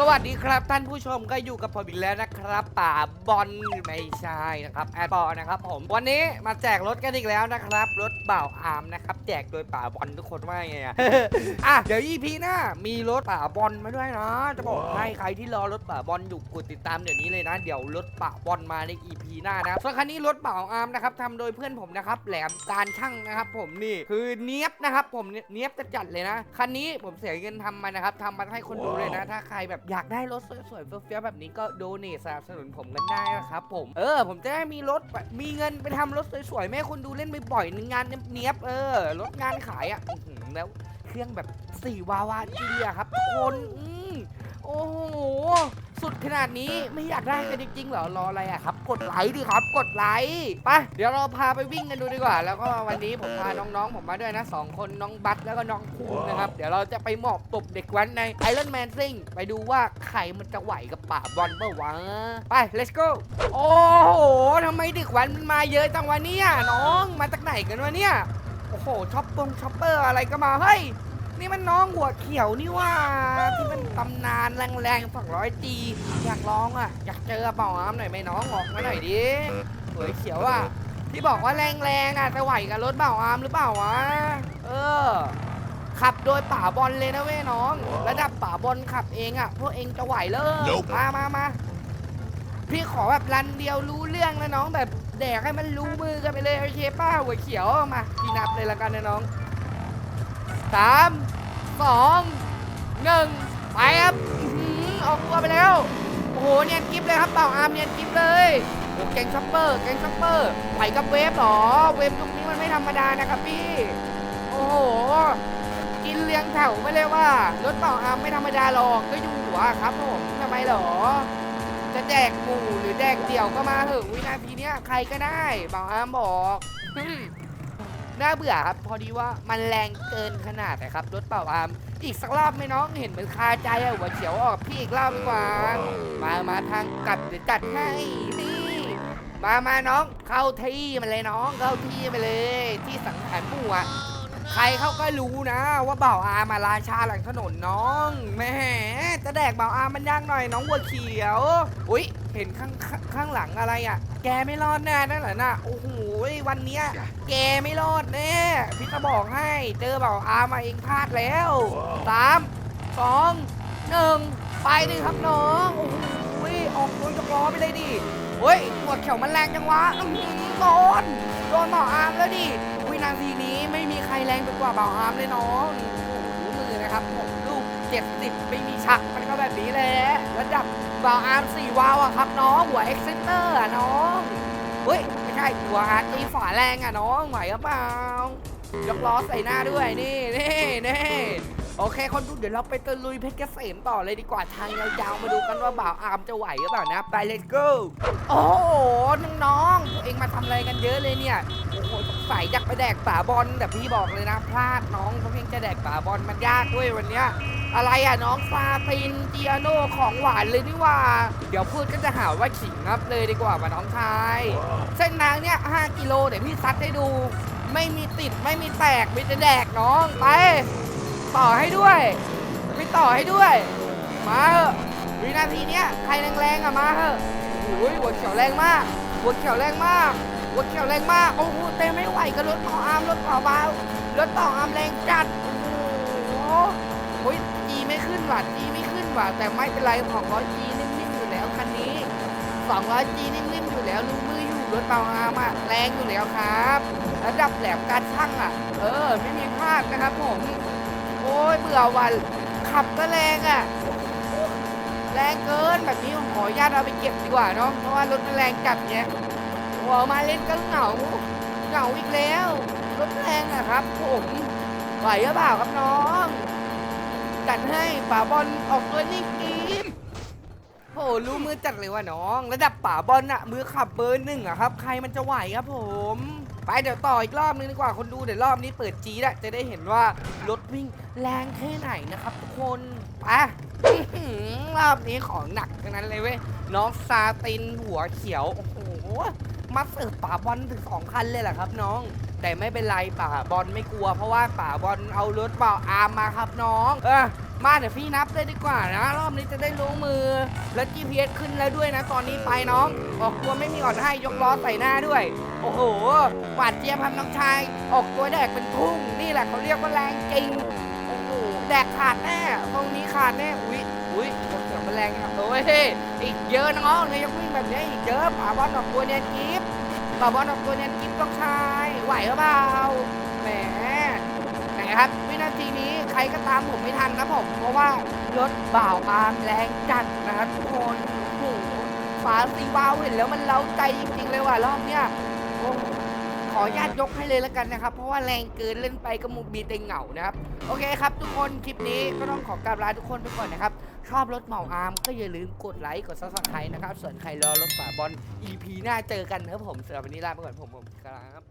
สวัสดีครับท่านผู้ชมก็อยู่กับผมอีกแล้วนะครับ ป่าบอลไม่ใช่นะครับแอดบอลนะครับผมวันนี้มาแจกรถกันอีกแล้วนะครับ รถบ่าวอาร์มนะครับ แจกโดยป่าบอลทุกคนว่าไงอะ อะเดี๋ยว EP หน้ามีรถป่าบอลมาด้วยนะ จะบอกให้ใครที่รอรถป่าบอลอยู่กดติดตามเดี๋ยวนี้เลยนะ เดี๋ยวรถป่าบอลมาใน EP หน้านะส่วนคันนี้รถป่าอาร์มนะครับทำโดยเพื่อนผมนะครับแหลมการช่างนะครับผมนี่คือเนี้ยบนะครับผมเนี้ยบจะจัดเลยนะคันนี้ผมเสียเงินทำมานะครับทำมาให้คนดูเลยนะ ถ้าใครแบบอยากได้รถสวยๆเฟี้ยวๆแบบนี้ก็โดเนทสนับสนุนผมกันได้นะครับผม เออ ผมจะได้มีรถมีเงินไปทำรถสวยๆแม่คนดูเล่นบ่อยๆงานเนี้ยบเออรถงานขายอะแล้วเครื่องแบบสี่วาวาจีอะครับทุกคนอืมโอ้โหสุดขนาดนี้ไม่อยากได้กันจริงๆเหรอรออะไรอะครับ กดไลค์ดิครับ กดไลค์ไปเดี๋ยวเราพาไปวิ่งกันดูดีกว่า แล้วก็วันนี้ผมพาน้องๆ ผมมาด้วยนะสองคนน้องบัตแล้วก็น้องภูมินะครับ เดี๋ยวเราจะไปหมอบตบเด็กแวันใน Iron Man ซิงไปดูว่าใครมันจะไหวกับป่าบอลเปล่าวะไป let's go โอ้โหทำไมเด็กแวันมันมาเยอะจังวะเนี่ยน้องมาจากไหนกันวะเนี่ยโอ้โหช็อปปงช็อปเปอร์อะไรก็มาเฮ้ย นี่มันน้องหัวเขียวนี่ว่า ที่มันตำนานแรงๆสองร้อยจีอยากลองอะ อยากเจอเปล่าอ้ามหน่อยไหมน้องบอกมาหน่อยดิหัวเขียวอะที่บอกว่าแรงๆอะจะไหวกับรถเปล่าอามหรือเปล่าวะเออ ขับโดยป่าบอลเลยนะเว้ยน้อง ระดับป่าบอลขับเองอะพวกเองจะไหวเลย Nope มามามาพี่ขอแบบรันเดียวรู้เรื่องนะน้องแบบแดกให้มันรู้มือกันไปเลยโอเคป้าหัวเขียวมาพี่นับเลยละกันนะน้องสาม สองหนึ่งไปครับออกตัวไปแล้ว โอ้โหเนียนกิฟเลยครับเป่าอาร์มเนียนกิฟเลยโอ้แกงช็อปเปอร์แกงช็อปเปอร์ไหวกับเวฟเหรอ เวฟตรงนี้มันไม่ธรรมดานะครับพี่ โอ้โห กินเลี้ยงแถวไม่เลยว่ารถเป่าอาร์มไม่ธรรมดาหรอกก็อยู่หัวครับผมทำไมเหรอ จะแดกหมู่หรือแดกเดี่ยวก็มาเถอะวินาทีเนี้ยใครก็ได้เป่าอาร์มบอก น่าเบื่อครับ พอดีว่ามันแรงเกินขนาดนะครับรถเป่าอามอีกสักรอบไหมน้องเห็นเหมือนคาใจอะหัวเขียวออกพี่อีกรอบดีกว่ามามาทางกลับเดี๋ยวจัดให้นี่มามาน้องเข้าที่มันเลยน้องเข้าที่ไปเลย ที่สังหารหมู่อะ ใครเขาก็รู้นะ ว่าเบ่าวอามาราชาหลังถนนน้องแหม่จะแดกเบ่าวอามันยากหน่อยน้องวัวเขียวอุ้ยเห็นข้างข้างข้างหลังอะไรอะแกไม่รอดแน่นั่นเหรอน่ะโอ้โหวันเนี้ยแกไม่รอดแน่พี่จะบอกให้เจอเบ่าวอามาเองพลาดแล้วสามสองหนึ่งไปดิครับน้องโอ้โหออกตัวยกล้อไปเลยดิเฮ้ยหัวเขียวมันแรงจังวะอื้อหือโดนโดนเบาอาร์มแล้วดิ วินาทีนี้ไม่มีใครแรงไปกว่าเบาวอาร์มเลยน้องโอ้โหมือนะครับผมลูกเจ็ดสิบไม่มีชักมันก็แบบนี้แหละระดับเบาวอาร์มสี่วาวอะครับน้องหัวเอ็กเซนเตอร์อะน้องเฮ้ยไม่ใช่หัวอาร์ตีฝาแรงอะน้องไหวหรือเปล่ายกล้อใส่หน้าด้วยนี่นี่นี่โอเคคนดูเดี๋ยวเราไปตะลุยเพชรเกษมต่อเลยดีกว่าทางยาวๆมาดูกันว่าบ่าวอาร์มจะไหวหรือเปล่านะไป let's go โอ้โหน้องๆพวเองมาทำอะไรกันเยอะเลยเนี่ย สงสัยอยากไปแดกป่าบอลแต่พี่บอกเลยนะพลาดน้องเพราะเพียงจะแดกป่าบอลมันยากด้วยวันเนี้ยอะไรอะน้องซาตินเจียโนของหวานเลยนี่หว่า เดี๋ยวพูดก็จะหาว่าขิงงับเลยดีกว่าว่าน้องชายเส้นทางเนี้ย5กิโลเดี๋ยวพี่ซัดให้ดู ไม่มีติดไม่มีแตกมีแต่แดกน้องไป ต่อให้ด้วยไม่ต่อให้ด้วย มาเถอะวินาทีเนี้ยใครแรงๆอะมาเถอะโอ้ยหัวเขียวแรงมากหัวเขียวแรงมาก หัวเขียวแรงมาก โอ้โหเต็มไม่ไหวกับรถต่ออาร์มรถต่อเบารถต่ออาร์มแรงจัด โอ้โหโอ้ยจีไม่ขึ้นว่ะจีไม่ขึ้นว่ะแต่ไม่เป็นไรของร้อยจีนิ่มๆอยู่แล้วคันนี้สองร้อยจีนิ่มๆอยู่แล้วรู้มืออยู่รถต่ออาร์มอะแรงอยู่แล้วครับระดับแหลมการช่างอะเออ ไม่มีพลาดนะครับผมโอ้ยเบื่อวันขับก็แรงอะแรงเกินแบบนี้ผมขออนุญาตเอาไปเก็บดีกว่าเนาะเพราะว่ารถมันแรงจัดเนี้ย หัวมาเล่นก็เหงาเหงาอีกแล้วรถแรงอะครับ ผมไหวหรือเปล่าครับน้องจัดให้ป่าบอลออกตัวนิ่กีมโหรู้มือจัดเลยว่ะน้อง ระดับป่าบอลอะมือขับเบอร์หนึ่งอะครับ ใครมันจะไหวครับผม ไปเดี๋ยวต่ออีกรอบนึงดีกว่าคนดูเดี๋ยวรอบนี้เปิดจีดะจะได้เห็นว่ารถวิ่งแรงแค่ไหนนะครับทุกคนไปรอบนี้ของหนักทั้งนั้นเลยเว้ยน้องซาตินหัวเขียวโอ้โห มาเสิร์ฟป่าบอลถึงสองคันเลยแหละครับน้อง แต่ไม่เป็นไรป่าบอลไม่กลัว เพราะว่าป่าบอลเอารถเปล่าอาร์มมาครับน้อง เออมาเดี๋ยวพี่นับเลยดีกว่านะ รอบนี้จะได้รู้มือ แล้ว GPS ขึ้นแล้วด้วยนะ ตอนนี้ไปน้องออกตัวไม่มีอ่อนให้ยกล้อใส่หน้าด้วย โอ้โหหวานเจี๊ยบพันน้องชาย ออกตัวแดกเป็นทุ่งนี่แหละเขาเรียกว่าแรงจริงโอ้โหแดกขาดแน่ตรงนี้ขาดแน่อุ๊ยอุ๊ยเสียงมันแรงครับโอ้ยอีกเยอะน้องเลยยังวิ่งแบบนี้อีกเยอะป่าบอลออกตัวเนียนกิ ฟป่าบอลออกตัวเนียกิฟต้องชายไหวหรือเปล่าแหมไหนครับวินาทีนี้ใครก็ตามผมไม่ทันนะผม เพราะว่ารถบ่าวอามแรงจัดนะครับทุกคนโอ้โหฝาซีวาวเห็นแล้วมันเล้าใจจริงๆเลยว่ะรอบเนี้ยโอ้ขออนุญาตยกให้เลยแล้วกันนะครับ เพราะว่าแรงเกินเล่นไปก็มุกบีเต็งเหงานะครับ โอเคครับทุกคนคลิปนี้ก็ต้องขอกราบลาทุกคนไปก่อนนะครับ ชอบรถเหมาอาร์มก็อย่าลืมกดไลค์กดซับสไครต์นะครับ ส่วนใครรอรถป่าบอล EP หน้าเจอกันนะครับผมสำหรับวันนี้ลาไปก่อนผมผมครับ